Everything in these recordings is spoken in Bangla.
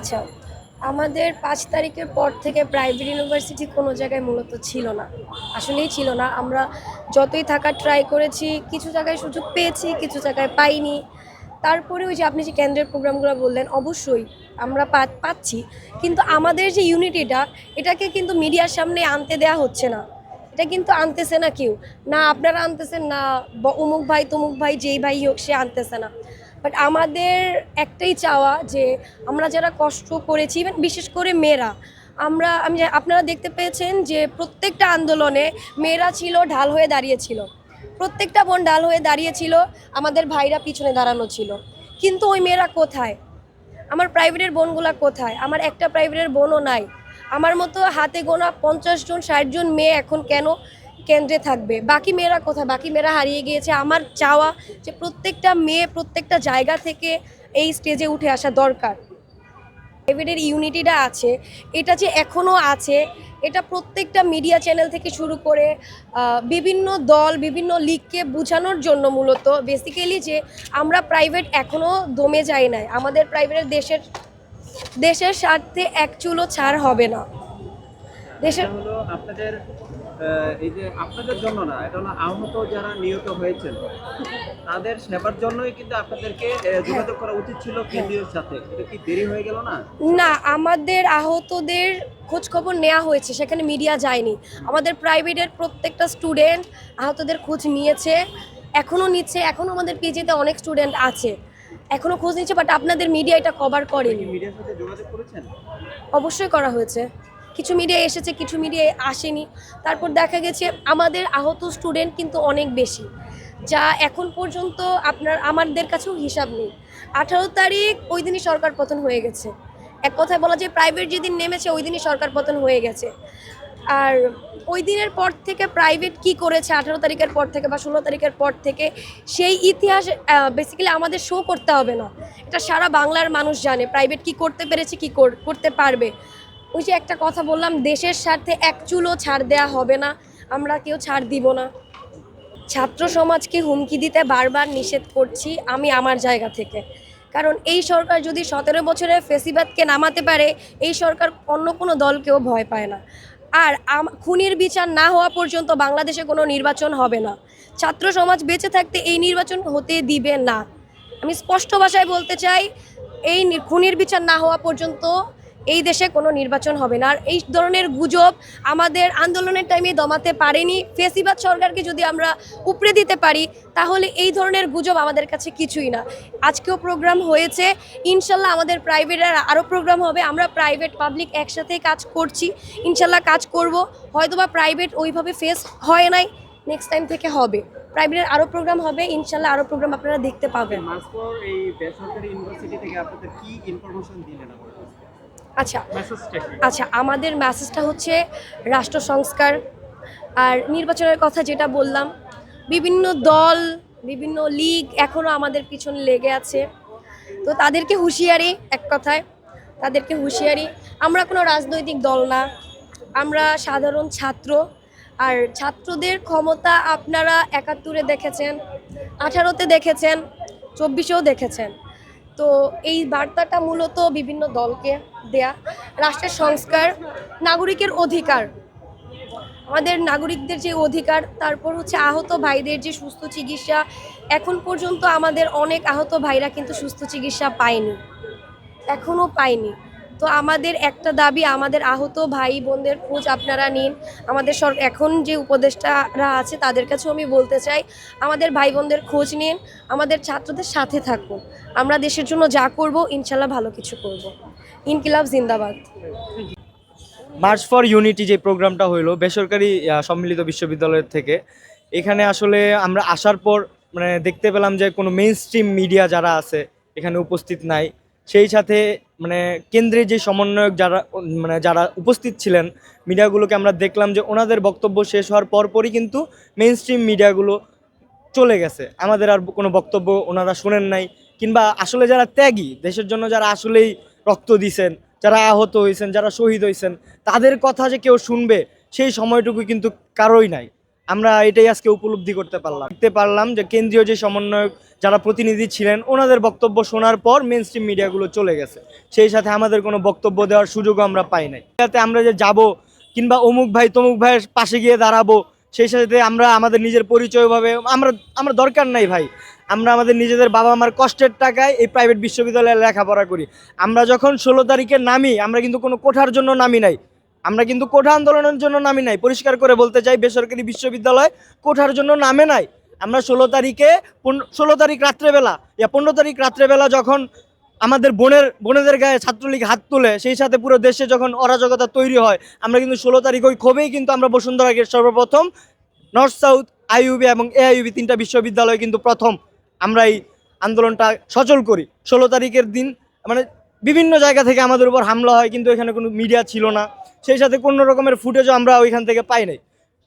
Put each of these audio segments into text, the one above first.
আচ্ছা আমাদের পাঁচ তারিখের পর থেকে প্রাইভেট ইউনিভার্সিটি কোনো জায়গায় মূলত ছিল না। আসলেই ছিল না। আমরা যতই থাকার ট্রাই করেছি, কিছু জায়গায় সুযোগ পেয়েছি, কিছু জায়গায় পাইনি। তারপরে ওই যে আপনি যে কেন্দ্রের প্রোগ্রামগুলো বললেন, অবশ্যই আমরা পাচ্ছি। কিন্তু আমাদের যে ইউনিটিটা, এটাকে কিন্তু মিডিয়ার সামনে আনতে দেয়া হচ্ছে না। এটা কিন্তু আনতেছে না কেউ। না আপনারা আনতেছেন, না অমুক ভাই, তমুক ভাই, যেই ভাই হোক, সে আনতেছে না। বাট আমাদের একটাই চাওয়া যে আমরা যারা কষ্ট করেছি, even বিশেষ করে মেয়েরা, আমরা, আমি আপনারা দেখতে পেয়েছেন যে প্রত্যেকটা আন্দোলনে মেয়েরা ছিল, ঢাল হয়ে দাঁড়িয়েছিল। প্রত্যেকটা বোন ঢাল হয়ে দাঁড়িয়েছিল, আমাদের ভাইরা পিছনে দাঁড়ানো ছিল। কিন্তু ওই মেয়েরা কোথায়? আমার প্রাইভেটের বোনগুলা কোথায়? আমার একটা প্রাইভেটের বোনও নাই। আমার মতো হাতে গোনা পঞ্চাশ জন, ষাট জন মেয়ে এখন কেন কেন্দ্রে থাকবে। বাকি মেয়েরা কোথায়? বাকি মেয়েরা হারিয়ে গিয়েছে। আমার চাওয়া যে প্রত্যেকটা মেয়ে প্রত্যেকটা জায়গা থেকে এই স্টেজে উঠে আসা দরকার। প্রাইভেটের ইউনিটিটা আছে। এটা যে এখনও আছে, এটা প্রত্যেকটা মিডিয়া চ্যানেল থেকে শুরু করে বিভিন্ন দল, বিভিন্ন লিগকে বোঝানোর জন্য মূলত বেসিক্যালি যে আমরা প্রাইভেট এখনও দমে যাই নাই। আমাদের প্রাইভেটের দেশের দেশের স্বার্থে এক চুলো ছাড় হবে না। দেশের আপনাদের এই যে আপনাদের জন্য না এটা হলো আহত যারা নিহত হয়েছেন তাদের সেবার জন্যই কিন্তু আপনাদেরকে যোগাযোগ করা উচিত ছিল কেন্দ্রীয় সাথে। এটা কি দেরি হয়ে গেল না? না আমাদের আহতদের খোঁজ খবর নেওয়া হয়েছে সেখানে মিডিয়া যায়নি। আমাদের প্রাইভেটের প্রত্যেকটা স্টুডেন্ট আহতদের খোঁজ নিয়েছে এখনও নিচ্ছে এখনও আমাদের পিজিতে অনেক স্টুডেন্ট আছে। এখনও খোঁজ নিচ্ছে বাট আপনাদের মিডিয়া এটা কভার করেনি। মিডিয়ার সাথে যোগাযোগ করেছেন? অবশ্যই করা হয়েছে। কিছু মিডিয়া এসেছে, কিছু মিডিয়া আসেনি। তারপর দেখা গেছে আমাদের আহত স্টুডেন্ট কিন্তু অনেক বেশি, যা এখন পর্যন্ত আপনার, আমাদের কাছেও হিসাব নেই। আঠারো তারিখ ওই দিনই সরকার পতন হয়ে গেছে। এক কথায় বলা যায় প্রাইভেট যেদিন নেমেছে, ওই দিনই সরকার পতন হয়ে গেছে। আর ওই দিনের পর থেকে প্রাইভেট কি করেছে, আঠারো তারিখের পর থেকে বা ষোলো তারিখের পর থেকে, সেই ইতিহাস বেসিক্যালি আমাদের শো করতে হবে না। এটা সারা বাংলার মানুষ জানে প্রাইভেট কি করতে পেরেছে, কি কর- করতে পারবে। ওই যে একটা কথা বললাম, দেশের স্বার্থে এক চুলও ছাড় দেয়া হবে না, আমরা কেউ ছাড় দিব না। ছাত্র সমাজকে হুমকি দিতে বারবার নিষেধ করছি আমি আমার জায়গা থেকে। কারণ এই সরকার যদি সতেরো বছরের ফেসিবাদকে নামাতে পারে, এই সরকার অন্য কোনো দলকেও ভয় পায় না। আর খুনির বিচার না হওয়া পর্যন্ত বাংলাদেশে কোনো নির্বাচন হবে না। ছাত্র সমাজ বেঁচে থাকতে এই নির্বাচন হতে দিবে না। আমি স্পষ্ট ভাষায় বলতে চাই, এই খুনির বিচার না হওয়া পর্যন্ত এই দেশে কোনো নির্বাচন হবে না। আর এই ধরনের গুজব আমাদের আন্দোলনের টাইমে দমাতে পারেনি। ফেসিবাদ সরকারকে যদি আমরা উপড়ে দিতে পারি, তাহলে এই ধরনের গুজব আমাদের কাছে কিছুই না। আজকেও প্রোগ্রাম হয়েছে। ইনশাল্লাহ আমাদের প্রাইভেটের আরও প্রোগ্রাম হবে। আমরা প্রাইভেট পাবলিক একসাথেই কাজ করছি। ইনশাল্লাহ কাজ করব। হয়তোবা প্রাইভেট ওইভাবে ফেস হয় নাই। নেক্সট টাইম থেকে হবে। প্রাইভেটের আরও প্রোগ্রাম হবে। ইনশাল্লাহ আরও প্রোগ্রাম আপনারা দেখতে পাবেন। আচ্ছা। আচ্ছা আমাদের মেসেজটা হচ্ছে রাষ্ট্র সংস্কার আর নির্বাচনের কথা যেটা বললাম। বিভিন্ন দল বিভিন্ন লীগ এখনও আমাদের পিছনে লেগে আছে। তো তাদেরকে হুঁশিয়ারি এক কথায় তাদেরকে হুঁশিয়ারি। আমরা কোনো রাজনৈতিক দল না। আমরা সাধারণ ছাত্র। আর ছাত্রদের ক্ষমতা আপনারা একাত্তরে দেখেছেন আঠারোতে দেখেছেন চব্বিশেও দেখেছেন। তো এই বার্তাটা মূলত বিভিন্ন দলকে দেয়া। রাষ্ট্রের সংস্কার, নাগরিকের অধিকার। আমাদের নাগরিকদের যে অধিকার, তারপর হচ্ছে আহত ভাইদের যে সুস্থ চিকিৎসা, এখন পর্যন্ত আমাদের অনেক আহত ভাইরা কিন্তু সুস্থ চিকিৎসা পায়নি। এখনও পায়নি। তো আমাদের একটা দাবি, আমাদের আহত ভাই বোনদের খোঁজ আপনারা নিন। আমাদের সর, এখন যে উপদেষ্টারা আছে তাদের কাছেও আমি বলতে চাই, আমাদের ভাই বোনদের খোঁজ নিন, আমাদের ছাত্রদের সাথে থাকুন। আমরা দেশের জন্য যা করব, ইনশাল্লাহ ভালো কিছু করব। ইনকিলাব জিন্দাবাদ। মার্চ ফর ইউনিটি যে প্রোগ্রামটা হইল, বেসরকারি সম্মিলিত বিশ্ববিদ্যালয়ের থেকে, এখানে আসলে আমরা আসার পর মানে দেখতে পেলাম যে কোনো মেইন স্ট্রিম মিডিয়া যারা আছে, এখানে উপস্থিত নাই। সেই সাথে মানে কেন্দ্রে যে সমন্বয়ক যারা মানে যারা উপস্থিত ছিলেন, মিডিয়াগুলোকে আমরা দেখলাম যে ওনাদের বক্তব্য শেষ হওয়ার পরপরই কিন্তু মেইন স্ট্রিম মিডিয়াগুলো চলে গেছে। আমাদের আর কোনো বক্তব্য ওনারা শোনেন নাই। কিংবা আসলে যারা ত্যাগী, দেশের জন্য যারা আসলেই রক্ত দিছেন, যারা আহত হয়েছেন, যারা শহীদ হয়েছেন, তাদের কথা যে কেউ শুনবে, সেই সময়টুকু কিন্তু কারোই নাই। আমরা এটাই আজকে উপলব্ধি করতে পারলাম। দেখতে পারলাম যে কেন্দ্রীয় যে সমন্বয়ক যারা প্রতিনিধি ছিলেন, ওনাদের বক্তব্য শোনার পর মেন স্ট্রিম মিডিয়াগুলো চলে গেছে। সেই সাথে আমাদের কোনো বক্তব্য দেওয়ার সুযোগও আমরা পাই নাই। যাতে আমরা যে যাব কিংবা অমুক ভাই তমুক ভাইয়ের পাশে গিয়ে দাঁড়াবো, সেই সাথে আমরা আমাদের নিজের পরিচয়ভাবে আমরা আমরা দরকার নাই ভাই। আমরা আমাদের নিজেদের বাবা মার কষ্টের টাকায় এই প্রাইভেট বিশ্ববিদ্যালয়ে লেখাপড়া করি। আমরা যখন ষোলো তারিখে নামি, আমরা কিন্তু কোনো কোঠার জন্য নামি নাই। আমরা কিন্তু কোঠা আন্দোলনের জন্য নামি নাই। পরিষ্কার করে বলতে চাই, বেসরকারি বিশ্ববিদ্যালয় কোঠার জন্য নামে নাই। আমরা ষোলো তারিখে ষোলো তারিখ রাত্রেবেলা, ইয়া পনেরো তারিখ রাত্রেবেলা যখন আমাদের বোনের বোনেদের গায়ে ছাত্রলীগ হাত তুলে, সেই সাথে পুরো দেশে যখন অরাজকতা তৈরি হয়, আমরা কিন্তু ষোলো তারিখ ওই ক্ষোভেই কিন্তু আমরা বসুন্ধরাকে সর্বপ্রথম নর্থ সাউথ, আইইউবি এবং এআইইউবি তিনটা বিশ্ববিদ্যালয় কিন্তু প্রথম আমরা এই আন্দোলনটা সচল করি। ষোলো তারিখের দিন মানে বিভিন্ন জায়গা থেকে আমাদের উপর হামলা হয়, কিন্তু এখানে কোনো মিডিয়া ছিল না। সেই সাথে কোনো রকমের ফুটেজও আমরা ওইখান থেকে পাই নাই।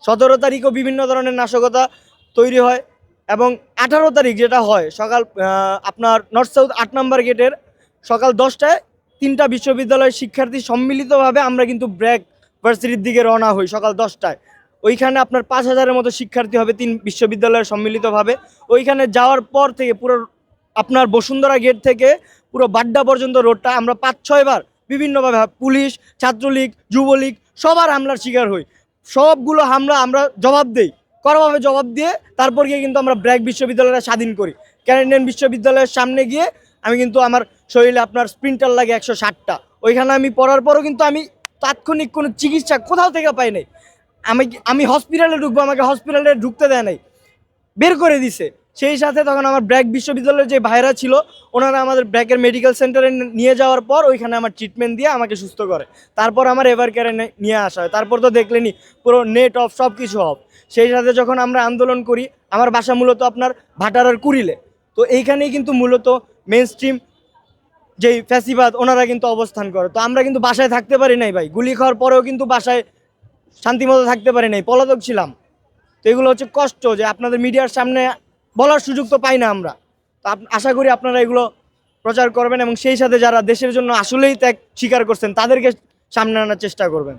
সতেরো তারিখও বিভিন্ন ধরনের নাশকতা তৈরি হয় এবং আঠারো তারিখ যেটা হয়, সকাল আপনার নর্থ সাউথ আট নাম্বার গেটের সকাল দশটায় তিনটা বিশ্ববিদ্যালয়ের শিক্ষার্থী সম্মিলিতভাবে আমরা কিন্তু ব্র্যাক ভার্সিটির দিকে রওনা হই সকাল দশটায়। ওইখানে আপনার পাঁচ হাজারের মতো শিক্ষার্থী হবে তিন বিশ্ববিদ্যালয়ের সম্মিলিতভাবে। ওইখানে যাওয়ার পর থেকে পুরো আপনার বসুন্ধরা গেট থেকে পুরো বাড্ডা পর্যন্ত রোডটা আমরা পাঁচ ছয়বার বিভিন্নভাবে পুলিশ, ছাত্রলীগ, যুবলীগ সবার হামলার শিকার হই। সবগুলো হামলা আমরা জবাব দেই। কড়াভাবে জবাব দিয়ে তারপর গিয়ে কিন্তু আমরা ব্র্যাক বিশ্ববিদ্যালয়টা স্বাধীন করি। ক্যানাডিয়ান বিশ্ববিদ্যালয়ের সামনে গিয়ে আমি কিন্তু আমার শরীরে আপনার স্প্রিন্টার লাগে একশো ষাটটা। ওইখানে আমি পড়ার পরও কিন্তু আমি তাৎক্ষণিক কোনো চিকিৎসা কোথাও থেকে পাই নাই। আমি আমি হসপিটালে ঢুকবো, আমাকে হসপিটালে ঢুকতে দেয় নাই। বের করে দিছে। সেই সাথে তখন আমার ব্র্যাক বিশ্ববিদ্যালয়ের যে ভাইরা ছিল, ওনারা আমাদের ব্র্যাকের মেডিকেল সেন্টারে নিয়ে যাওয়ার পর ওইখানে আমার ট্রিটমেন্ট দিয়ে আমাকে সুস্থ করে। তারপর আমার এভার কেয়ারে নিয়ে আসা হয়। তারপর তো দেখলেনি পুরো নেট অফ সব কিছু অফ সেই সাথে যখন আমরা আন্দোলন করি, আমার বাসা মূলত আপনার ভাটারার কুড়িলে। তো এইখানেই কিন্তু মূলত মেন স্ট্রিম যেই ফ্যাসিবাদ, ওনারা কিন্তু অবস্থান করে। তো আমরা কিন্তু বাসায় থাকতে পারি নাই ভাই। গুলি খাওয়ার পরেও কিন্তু বাসায় শান্তিমতো থাকতে পারি নাই। পলাতক ছিলাম। তো এগুলো হচ্ছে কষ্ট যে আপনাদের মিডিয়ার সামনে বলার সুযোগ তো পাই না আমরা। তো আশা করি আপনারা এগুলো প্রচার করবেন এবং সেই সাথে যারা দেশের জন্য আসলেই ত্যাগ স্বীকার করছেন, তাদেরকে সামনে আনার চেষ্টা করবেন।